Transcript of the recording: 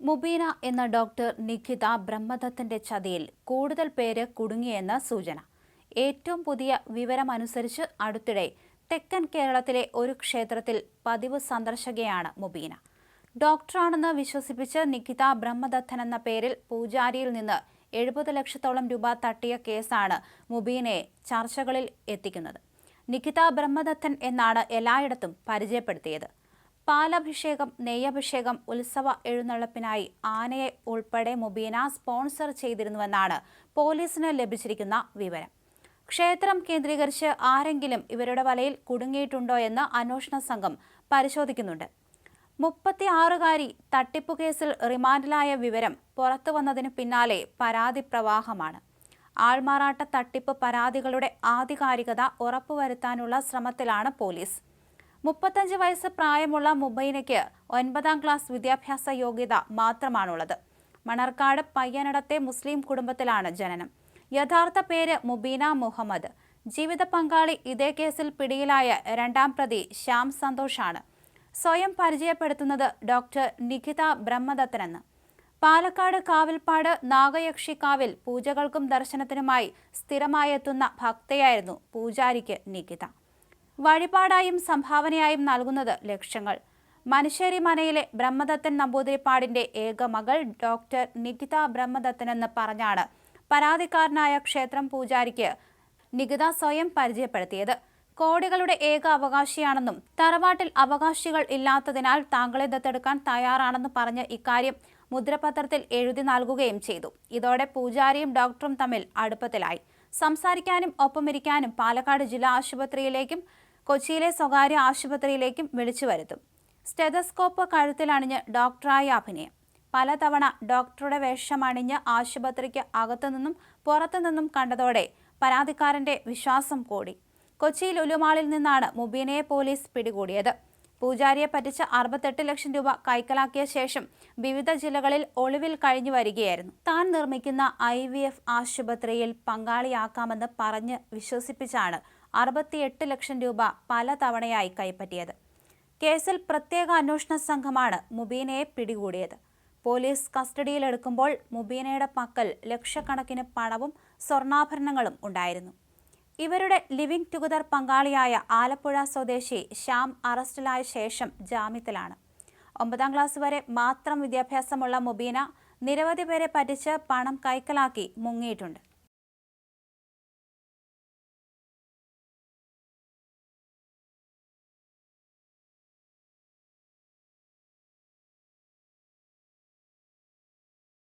മുബീന എന്ന ഡോക്ടർ നിഖിത ബ്രഹ്മദത്തിന്റെ ചതിയിൽ കൂടുതൽ പേര് കുടുങ്ങിയെന്ന സൂചന. ഏറ്റവും പുതിയ വിവരമനുസരിച്ച് അടുത്തിടെ തെക്കൻ കേരളത്തിലെ ഒരു ക്ഷേത്രത്തിൽ പതിവ് സന്ദർശകയാണ് മുബീന. ഡോക്ടറാണെന്ന് വിശ്വസിപ്പിച്ച് നിഖിത ബ്രഹ്മദത്തൻ എന്ന പേരിൽ പൂജാരിയിൽ നിന്ന് എഴുപത് ലക്ഷത്തോളം രൂപ തട്ടിയ കേസാണ് മുബീനയെ ചർച്ചകളിൽ എത്തിക്കുന്നത്. നിഖിത ബ്രഹ്മദത്തൻ എന്നാണ് എല്ലായിടത്തും പരിചയപ്പെടുത്തിയത്. പാലഭിഷേകം നെയ്യഭിഷേകം ഉത്സവ എഴുന്നള്ളപ്പിനായി ആനയെ ഉൾപ്പെടെ മുബീന സ്പോൺസർ ചെയ്തിരുന്നുവെന്നാണ് പോലീസിന് ലഭിച്ചിരിക്കുന്ന വിവരം. ക്ഷേത്രം കേന്ദ്രീകരിച്ച് ആരെങ്കിലും ഇവരുടെ വലയിൽ കുടുങ്ങിയിട്ടുണ്ടോ എന്ന് അന്വേഷണ സംഘം പരിശോധിക്കുന്നുണ്ട്. മുപ്പത്തി ആറുകാരി തട്ടിപ്പു കേസിൽ റിമാൻഡിലായ വിവരം പുറത്തു വന്നതിനു പിന്നാലെ പരാതി പ്രവാഹമാണ്. ആൾമാറാട്ട തട്ടിപ്പ് പരാതികളുടെ ആധികാരികത ഉറപ്പുവരുത്താനുള്ള ശ്രമത്തിലാണ് പോലീസ്. മുപ്പത്തഞ്ച് വയസ്സ് പ്രായമുള്ള മുബൈനയ്ക്ക് ഒൻപതാം ക്ലാസ് വിദ്യാഭ്യാസ യോഗ്യത മാത്രമാണുള്ളത്. മണർക്കാട് പയ്യനടത്തെ മുസ്ലിം കുടുംബത്തിലാണ് ജനനം. യഥാർത്ഥ പേര് മുബീന മുഹമ്മദ്. ജീവിത പങ്കാളി ഇതേ കേസിൽ പിടിയിലായ രണ്ടാം പ്രതി ശ്യാം സന്തോഷാണ്. സ്വയം പരിചയപ്പെടുത്തുന്നത് ഡോക്ടർ നിഖിത ബ്രഹ്മദത്തനെന്ന്. പാലക്കാട് കാവിൽപ്പാട് നാഗയക്ഷിക്കാവിൽ പൂജകൾക്കും ദർശനത്തിനുമായി സ്ഥിരമായി എത്തുന്ന ഭക്തയായിരുന്നു പൂജാരിക്ക് നിഖിത. വഴിപാടായും സംഭാവനയായും നൽകുന്നത് ലക്ഷങ്ങൾ. മനുഷ്യരി മനയിലെ ബ്രഹ്മദത്തൻ നമ്പൂതിരിപ്പാടിന്റെ ഏക മകൾ ഡോക്ടർ നികിത ബ്രഹ്മദത്തൻ എന്ന് പറഞ്ഞാണ് പരാതിക്കാരനായ ക്ഷേത്രം പൂജാരിക്ക് നികിത സ്വയം പരിചയപ്പെടുത്തിയത്. കോടികളുടെ ഏക അവകാശിയാണെന്നും തറവാട്ടിൽ അവകാശികൾ ഇല്ലാത്തതിനാൽ താങ്കളെ ദത്തെടുക്കാൻ തയ്യാറാണെന്ന് പറഞ്ഞ് ഇക്കാര്യം മുദ്രപത്രത്തിൽ എഴുതി നൽകുകയും ചെയ്തു. ഇതോടെ പൂജാരിയും ഡോക്ടറും തമ്മിൽ അടുപ്പത്തിലായി. സംസാരിക്കാനും ഒപ്പമിരിക്കാനും പാലക്കാട് ജില്ലാ ആശുപത്രിയിലേക്കും കൊച്ചിയിലെ സ്വകാര്യ ആശുപത്രിയിലേക്കും വിളിച്ചു വരുത്തും. സ്റ്റെതസ്കോപ്പ് കഴുത്തിലണിഞ്ഞ് ഡോക്ടറായ അഭിനയം. പലതവണ ഡോക്ടറുടെ വേഷമണിഞ്ഞ് ആശുപത്രിക്ക് അകത്തുനിന്നും പുറത്തുനിന്നും കണ്ടതോടെ പരാതിക്കാരന്റെ വിശ്വാസം കൂടി. കൊച്ചി ലുലുമാളിൽ നിന്നാണ് മുബീനയെ പോലീസ് പിടികൂടിയത്. പൂജാരിയെ പറ്റിച്ച് അറുപത്തെട്ട് ലക്ഷം രൂപ കൈക്കലാക്കിയ ശേഷം വിവിധ ജില്ലകളിൽ ഒളിവിൽ കഴിഞ്ഞു വരികയായിരുന്നു. താൻ നിർമ്മിക്കുന്ന ഐ വി എഫ് ആശുപത്രിയിൽ പങ്കാളിയാക്കാമെന്ന് പറഞ്ഞ് വിശ്വസിപ്പിച്ചാണ് അറുപത്തിയെട്ട് ലക്ഷം രൂപ പല തവണയായി കൈപ്പറ്റിയത്. കേസിൽ പ്രത്യേക അന്വേഷണ സംഘമാണ് മുബീനയെ പിടികൂടിയത്. പോലീസ് കസ്റ്റഡിയിലെടുക്കുമ്പോൾ മുബീനയുടെ പക്കൽ ലക്ഷക്കണക്കിന് പണവും സ്വർണാഭരണങ്ങളും ഉണ്ടായിരുന്നു. ഇവരുടെ ലിവിംഗ് ടുഗദർ പങ്കാളിയായ ആലപ്പുഴ സ്വദേശി ശ്യാം അറസ്റ്റിലായ ശേഷം ജാമ്യത്തിലാണ്. ഒമ്പതാം ക്ലാസ് വരെ മാത്രം വിദ്യാഭ്യാസമുള്ള മുബീന നിരവധി പേരെ പറ്റിച്ച് പണം കൈക്കലാക്കി മുങ്ങിയിട്ടുണ്ട്.